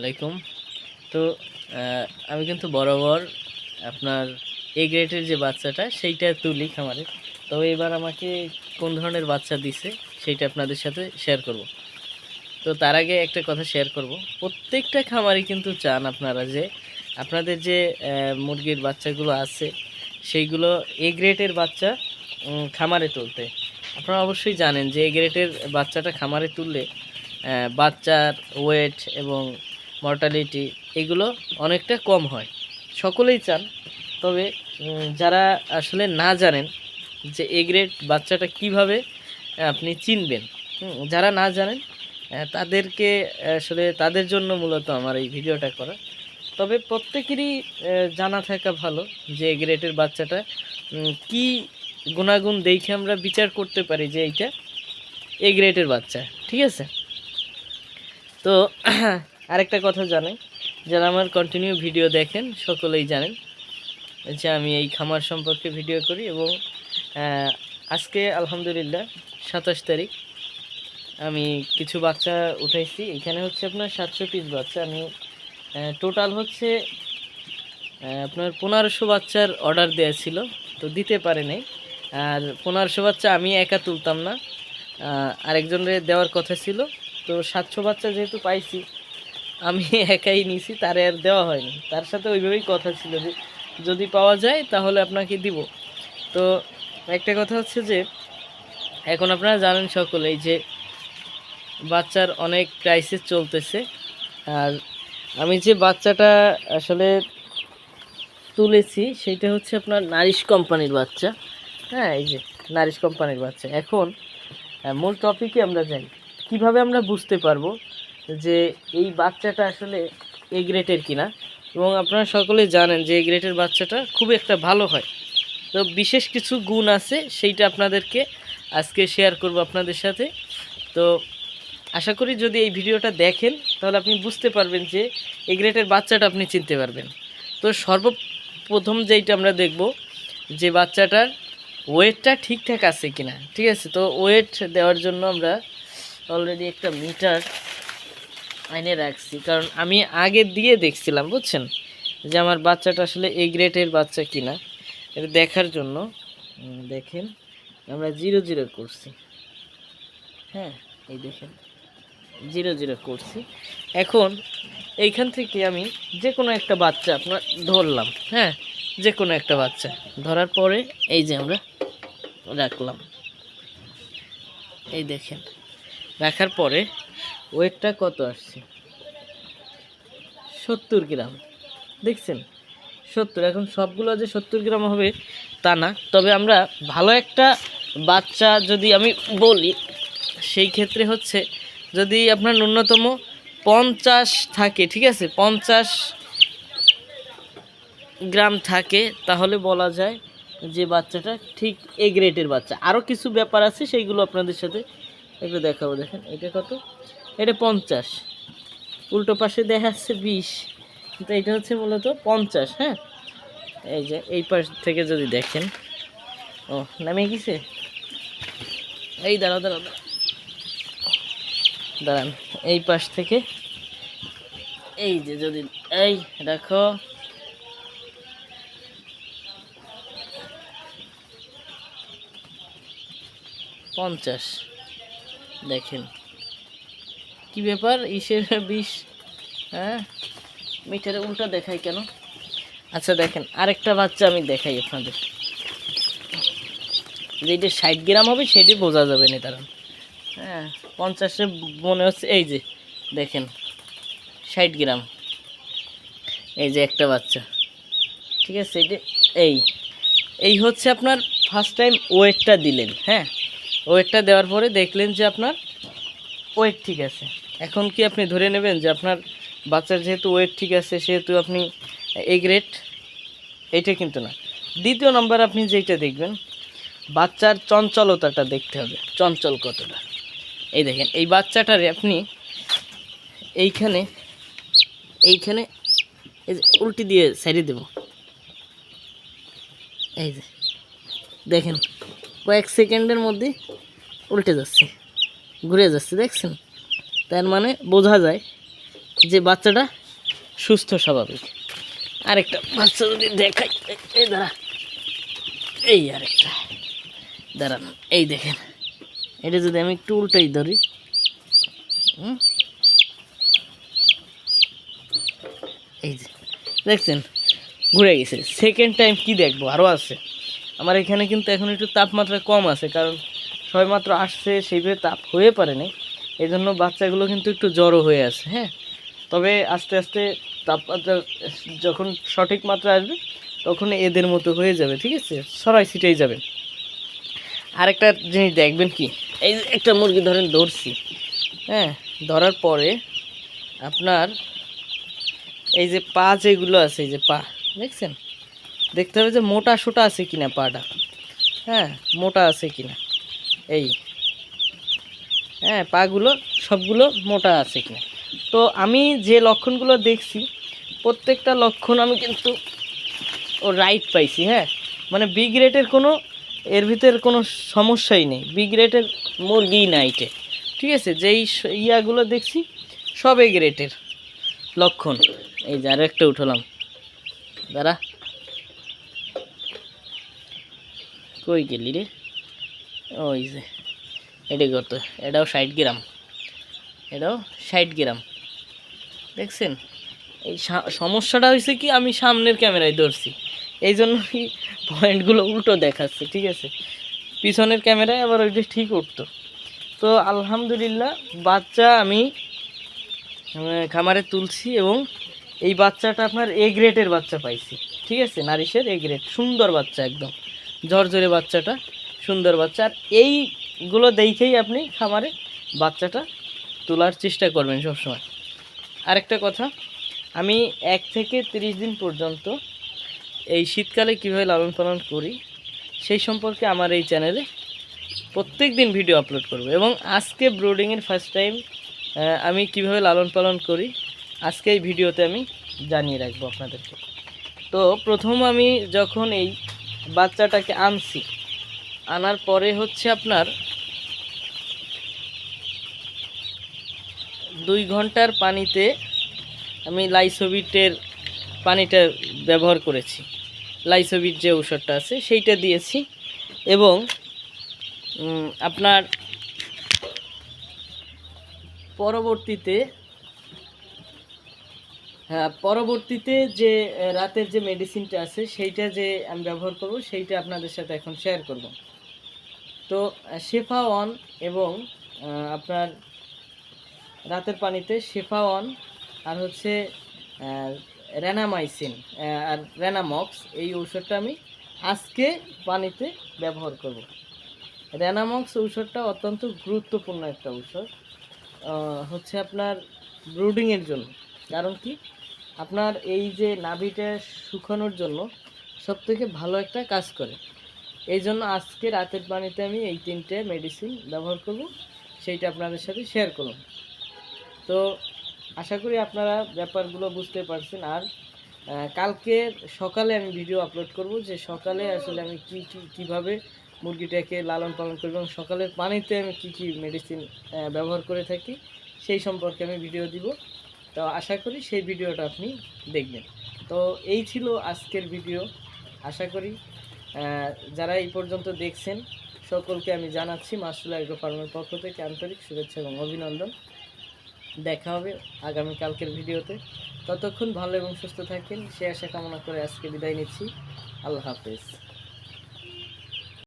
আলাইকুম। তো আমি কিন্তু বরাবর আপনার এ গ্রেডের যে বাচ্চাটা, সেইটা তুলি খামারে তবে এবার আমাকে কোন ধরনের বাচ্চা দিছে, সেইটা আপনাদের সাথে শেয়ার করব। তো তার আগে একটা কথা শেয়ার করব। প্রত্যেকটা খামারই কিন্তু চান আপনারা যে, আপনাদের যে মুরগির বাচ্চাগুলো আছে, সেইগুলো এ গ্রেডের বাচ্চা খামারে তুলতে। আপনারা অবশ্যই জানেন যে এ গ্রেডের বাচ্চাটা খামারে তুললে বাচ্চার ওয়েট এবং মর্টালিটি এগুলো অনেকটা কম হয়। সকলেই চান, তবে যারা আসলে না জানেন যে এ গ্রেড বাচ্চাটা কীভাবে আপনি চিনবেন। যারা না জানেন তাদেরকে আসলে তাদের জন্য মূলত আমার এই ভিডিওটা করা। তবে প্রত্যেকেরই জানা থাকা ভালো যে এ গ্রেডের বাচ্চাটা কি গুণাগুণ দেখে আমরা বিচার করতে পারি যে এইটা এ গ্রেডের বাচ্চা। ঠিক আছে? তো আরেকটা কথা জানাই। যারা আমার কন্টিনিউ ভিডিও দেখেন, সকলেই জানেন যে আমি এই খামার সম্পর্কে ভিডিও করি এবং আজকে আলহামদুলিল্লাহ সাতাশ তারিখ, আমি কিছু বাচ্চা উঠাইছি। এখানে হচ্ছে আপনার সাতশো পিস বাচ্চা। আমি টোটাল হচ্ছে আপনার পনেরোশো বাচ্চার অর্ডার দেওয়া ছিল, তো দিতে পারে নাই। আর পনেরোশো বাচ্চা আমি একা তুলতাম না। আরেকজনের দেওয়ার কথা ছিল। তো সাতশো বাচ্চা যেহেতু পাইছি আমি একাই নিছি, তারে আর দেওয়া হয়নি। তার সাথে ওইভাবেই কথা ছিল যে, যদি পাওয়া যায় তাহলে আপনাকে দিব। তো একটা কথা হচ্ছে যে, এখন আপনারা জানেন সকলেই যে, বাচ্চার অনেক ক্রাইসিস চলতেছে। আর আমি যে বাচ্চাটা আসলে তুলেছি, সেটা হচ্ছে আপনার নারিশ কোম্পানির বাচ্চা। হ্যাঁ এই যে নারিশ কোম্পানির বাচ্চা। এখন মূল টপিকে আমরা যাই কীভাবে আমরা বুঝতে পারব যে এই বাচ্চাটা আসলে এ গ্রেটের কিনা। এবং আপনারা সকলেই জানেন যে এ গ্রেটের বাচ্চাটা খুব একটা ভালো হয়। তো বিশেষ কিছু গুণ আছে, সেইটা আপনাদেরকে আজকে শেয়ার করব আপনাদের সাথে। তো আশা করি যদি এই ভিডিওটা দেখেন, তাহলে আপনি বুঝতে পারবেন যে এ গ্রেটের বাচ্চাটা আপনি চিনতে পারবেন। তো সর্বপ্রথম যেইটা আমরা দেখব, যে বাচ্চাটার ওয়েটটা ঠিকঠাক আছে কিনা। ঠিক আছে? তো ওয়েট দেওয়ার জন্য আমরা অলরেডি একটা মিটার আইনে রাখছি। কারণ আমি আগে দিয়ে দেখছিলাম, বুঝছেন? যে আমার বাচ্চাটা আসলে এই গ্রেটের বাচ্চা কিনা। এটা দেখার জন্য দেখেন, আমরা জিরো জিরো করছি। হ্যাঁ এই দেখেন, জিরো জিরো করছি। এখন এইখান থেকে আমি যে কোনো একটা বাচ্চা আপনার ধরলাম হ্যাঁ যে কোনো একটা বাচ্চা। ধরার পরে এই যে আমরা রাখলাম। এই দেখেন, রাখার পরে ওয়েটটা কত আসছে? সত্তর গ্রাম। দেখছেন? সত্তর, এখন সবগুলো যে সত্তর গ্রাম হবে তা না। তবে আমরা ভালো একটা বাচ্চা যদি আমি বলি, সেই ক্ষেত্রে হচ্ছে যদি আপনার ন্যূনতম পঞ্চাশ থাকে, ঠিক আছে? পঞ্চাশ গ্রাম থাকে, তাহলে বলা যায় যে বাচ্চাটা ঠিক এ গ্রেডের বাচ্চা। আরও কিছু ব্যাপার আছে, সেইগুলো আপনাদের সাথে একটু দেখাবো। দেখেন, এটা কত? এটা পঞ্চাশ। উল্টো পাশে দেখা যাচ্ছে বিশ, কিন্তু এটা হচ্ছে মূলত পঞ্চাশ হ্যাঁ? এই যে, এই পাশ থেকে যদি দেখেন। ও নামে গেছে? এই দাঁড়া দাঁড়া। দাঁড়ান, এই পাশ থেকে। এই যে, যদি, এই দেখো পঞ্চাশ, দেখেন। কি ব্যাপার? ইসের বিষ হ্যাঁ? মিটারে উল্টা দেখাই কেন? আচ্ছা দেখেন, আরেকটা বাচ্চা আমি দেখাই আপনাদের। যেটা ষাট গ্রাম হবে, সেটি বোঝা যাবে না তারা। হ্যাঁ পঞ্চাশে মনে হচ্ছে, এই যে, দেখেন, ষাট গ্রাম। এই যে একটা বাচ্চা। ঠিক আছে, এটা, এই। এই হচ্ছে আপনার ফার্স্ট টাইম ওয়েটটা দিলেন হ্যাঁ? ওয়েটটা দেওয়ার পরে দেখলেন যে আপনার ওয়েট ঠিক আছে। এখন কি আপনি ধরে নেবেন যে আপনার বাচ্চার যেহেতু ওয়েট ঠিক আছে, সেহেতু আপনি এই গ্রেড এইটা কিন্তু না। দ্বিতীয় নম্বর আপনি যেইটা দেখবেন, বাচ্চার চঞ্চলতাটা দেখতে হবে। চঞ্চল কতটা? এই দেখেন, এই বাচ্চাটারে আপনি এইখানে এইখানে এই যে উল্টি দিয়ে সাইডে দেব। এই যে, দেখেন, কয়েক সেকেন্ডের মধ্যে উল্টে যাচ্ছে, ঘুরে যাচ্ছে, দেখছেন? তার মানে বোঝা যায় যে বাচ্চাটা সুস্থ স্বাভাবিক। আরেকটা বাচ্চা যদি দেখাই, এই দাঁড়া, এই আরেকটা, দাঁড়ান, এই দেখেন, এটা যদি আমি একটু উল্টাই ধরি? এই যে, দেখছেন, ঘুরে গেছে। সেকেন্ড টাইম কি দেখব? আরও আছে। আমার এখানে কিন্তু এখন একটু তাপমাত্রা কম আছে, কারণ সবেমাত্র আসছে, সেইভাবে তাপ হয়ে পারে পারেনি এই জন্য বাচ্চাগুলো কিন্তু একটু জড়ো হয়ে আছে হ্যাঁ? তবে আস্তে আস্তে তাপমাত্রা যখন সঠিক মাত্রা আসবে, তখন এদের মতো হয়ে যাবে, ঠিক আছে? সরাই ছিটেই যাবে। আরেকটা জিনিস দেখবেন কি? এই একটা মুরগি ধরেন ধরছি হ্যাঁ? ধরার পরে আপনার এই যে পা যেগুলো আছে, এই যে পা, দেখছেন? দেখতে হবে যে মোটা সোটা আছে কিনা পাটা হ্যাঁ? মোটা আছে কিনা, এই হ্যাঁ পাগুলো সবগুলো মোটা আছে কিনা। তো আমি যে লক্ষণগুলো দেখছি, প্রত্যেকটা লক্ষণ আমি কিন্তু ও রাইট পাইছি হ্যাঁ। মানে বিগ রেটের কোনো, এর ভিতর কোনো সমস্যাই নেই। বিগ রেটের মুরগিই নাইটে ঠিক আছে? যেই ইয়াগুলো দেখছি, সব গ্রেটের লক্ষণ। এই যে আরও একটা উঠলাম। দাঁড়া। কই গেলি রে? ওই যে। এটা করতো। এটাও ষাট গ্রাম। এটাও ষাট গ্রাম। দেখছেন? এই সমস্যাটা হয়েছে কি, আমি সামনের ক্যামেরায় ধরছি। এই জন্য কি পয়েন্টগুলো উল্টো দেখাচ্ছে, ঠিক আছে? পিছনের ক্যামেরায় আবার ওইটা ঠিক উঠতো। তো আলহামদুলিল্লাহ, বাচ্চা আমি খামারে তুলছি এবং এই বাচ্চাটা আপনার এ গ্রেডের বাচ্চা পাইছি, ঠিক আছে? নারিশের এ গ্রেড সুন্দর বাচ্চা একদম। ঝরঝরে বাচ্চাটা, সুন্দর বাচ্চা। আর এইগুলো দেখেই আপনি খামারে বাচ্চাটা তোলার চেষ্টা করবেন সবসময়। আরেকটা কথা, আমি এক থেকে তিরিশ দিন পর্যন্ত এই শীতকালে কীভাবে লালন পালন করি, সেই সম্পর্কে আমার এই চ্যানেলে প্রত্যেক দিন ভিডিও আপলোড করব এবং আজকে ব্রোডিংয়ের ফার্স্ট টাইম আমি কীভাবে লালন পালন করি, আজকে এই ভিডিওতে আমি জানিয়ে রাখব আপনাদেরকে। তো প্রথম আমি যখন এই বাচ্চাটাকে আনছি আনার পরে হচ্ছে আপনার দুই ঘণ্টার পানিতে আমি লাইসোবিটের পানিটা ব্যবহার করেছি। লাইসোবিট যে ঔষধটা আছে, সেইটা দিয়েছি এবং আপনার পরবর্তীতে হ্যাঁ পরবর্তীতে যে রাতের যে মেডিসিনটা আছে, সেইটা যে আমি ব্যবহার করব, সেইটা আপনাদের সাথে এখন শেয়ার করব। তো শেফা ওয়ান এবং আপনার রাতের পানিতে শেফা ওয়ান আর হচ্ছে রেনামাইসিন আর রেনামক্স, এই ঔষধটা আমি আজকে পানিতে ব্যবহার করব। রেনামক্স ঔষধটা অত্যন্ত গুরুত্বপূর্ণ একটা ঔষধ হচ্ছে আপনার ব্রুডিংয়ের জন্য। কারণ কি? আপনার এই যে নাভিটা শুকানোর জন্য সবথেকে ভালো একটা কাজ করে। এই জন্য আজকে রাতের পানিতে আমি এই তিনটে মেডিসিন ব্যবহার করব, সেইটা আপনাদের সাথে শেয়ার করলাম তো আশা করি আপনারা ব্যাপারগুলো বুঝতে পারছেন। আর কালকে সকালে আমি ভিডিও আপলোড করব যে সকালে আসলে আমি কি কি, কীভাবে মুরগিটাকে লালন পালন করব এবং সকালের পানিতে আমি কি কি মেডিসিন ব্যবহার করে থাকি, সেই সম্পর্কে আমি ভিডিও দিব। তো আশা করি সেই ভিডিওটা আপনি দেখবেন। তো এই ছিল আজকের ভিডিও আশা করি যারা এই পর্যন্ত দেখছেন, সকলকে আমি জানাচ্ছি মাসুল আগ্রো ফার্মের পক্ষ থেকে আন্তরিক শুভেচ্ছা এবং অভিনন্দন। দেখা হবে আগামী কালকের ভিডিওতে। ততক্ষণ ভালো এবং সুস্থ থাকেন। সে আশা কামনা করে আজকে বিদায় নিচ্ছি। আল্লাহ হাফেজ।